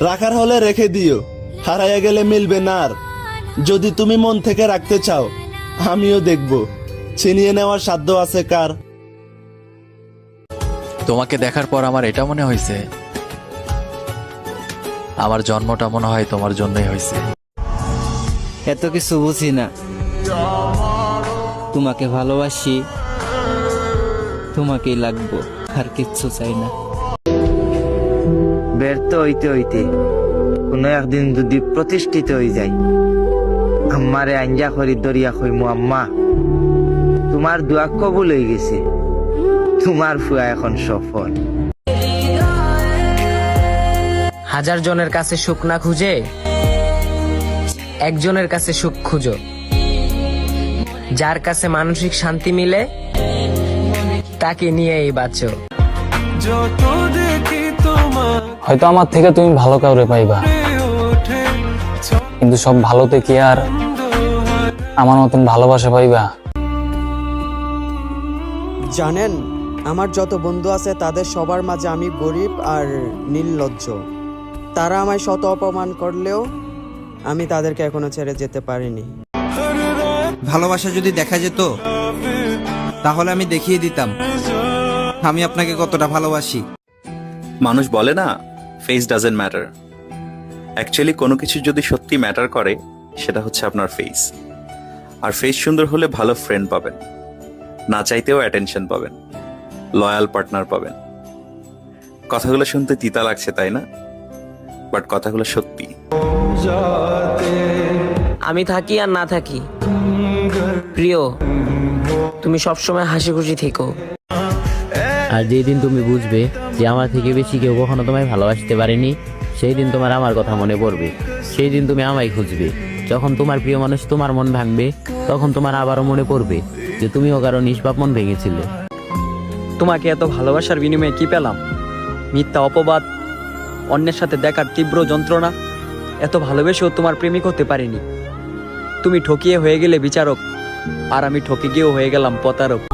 রাখার হলে রেখে দিও। হারাইয়া গেলে মিলবে না আর। যদি তুমি মন থেকে রাখতে চাও আমিও দেখব। ছিনিয়ে নেওয়ার সাধ্য আছে কার? তোমাকে দেখার পর আমার এটা মনে হয়েছে। আমার জন্মটা মনে হয় তোমার জন্যই হয়েছে। এত কিছু বুঝি না। তোমাকে ভালোবাসি। তোমাকেই লাগবো। আর কিচ্ছু চাই না। ব্যর্থ হইতে হইতে কোনো একদিন যদি প্রতিষ্ঠিত হয়ে যায় আমারে আঞ্জা করি দরিয়া কইমু আম্মা তোমার দোয়া কবুল হয়ে গেছে তোমার ফুয়া এখন সফল। হাজার জনের কাছে সুখ না খুঁজে একজনের কাছে সুখ খুঁজো। যার কাছে মানসিক শান্তি মিলে তাকে নিয়েই বাঁচো। হয়তো আমার থেকে তুমি ভালো কাউরে পাইবা। কিন্তু সব ভালোতে কি আর আমার মতন ভালোবাসা পাইবা? জানেন আমার যত বন্ধু আছে তাদের সবার মাঝে আমি গরিব আর নির্লজ্জ। তারা আমায় শত অপমান করলেও আমি তাদেরকে এখনও ছেড়ে যেতে পারিনি। ভালোবাসা যদি দেখা যেত তাহলে আমি দেখিয়ে দিতাম আমি আপনাকে কতটা ভালোবাসি। মানুষ বলে না ফেস ডাজেন্ট ম্যাটার অ্যাকচুয়ালি কোনো কিছু যদি সত্যি ম্যাটার করে, সেটা হচ্ছে আপনার ফেস আর ফেস সুন্দর হলে ভালো ফ্রেন্ড পাবেন। না চাইতেও অ্যাটেনশন পাবেন। লয়াল পার্টনার পাবেন। কথাগুলো শুনতে তিতা লাগছে, তাই না? বাট কথাগুলো সত্যি। আমি থাকি আর না থাকি। প্রিয়, তুমি সবসময় হাসি খুশি থেকো। আর যেই দিন তুমি বুঝবে যে আমার থেকে বেশি কেউ কখনো তোমায় ভালোবাসতে পারেনি, সেই দিন তোমার আমার কথা মনে পড়বে। সেই দিন তুমি আমায় খুঁজবে। যখন তোমার প্রিয় মানুষ তোমার মন ভাঙবে, তখন তোমার আবারও মনে পড়বে যে তুমি তুমিও কারও নিষ্পাপ মন ভেঙেছিলে। তোমাকে এত ভালোবাসার বিনিময়ে কি পেলাম? মিথ্যা অপবাদ, অন্যের সাথে দেখার তীব্র যন্ত্রণা, এত ভালোবেসেও তোমার প্রেমিক হতে পারিনি। তুমি ঠকিয়ে হয়ে গেলে বিচারক, আর আমি ঠকে গিয়েও হয়ে গেলাম প্রতারক।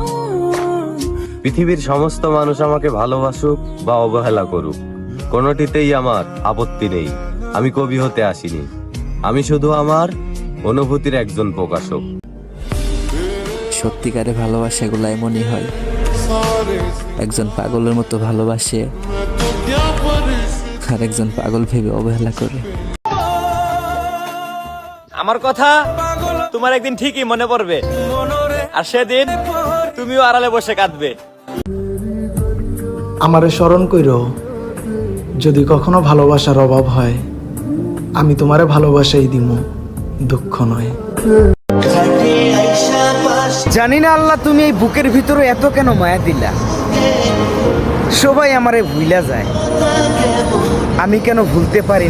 পৃথিবীর সমস্ত মানুষ আমাকে ভালোবাসুক বা অবহেলা করুক। কোনোটিতেই আমার আপত্তি নেই। আমি কবি হতে আসিনি। আমি শুধু আমার অনুভূতির একজন প্রকাশক। সত্যিকারে ভালোবাসা এগুলো এমনই হয়। একজন পাগলের মতো ভালোবাসে আর একজন পাগল ভেবে অবহেলা করে। আমার কথা তোমার একদিন ঠিকই মনে পড়বে। আর সেদিন তুমিও আড়ালে বসে কাঁদবে। আমারে স্মরণ কইর, যদি কখনো ভালোবাসার অভাব হয়, আমি তোমারে ভালোবাসাই দিব দুঃখ নয়। জানি না আল্লাহ, তুমি এই বুকের ভিতরে এত কেন মায়া দিলা? সবাই আমারে ভুইলা যায়। আমি কেন ভুলতে পারি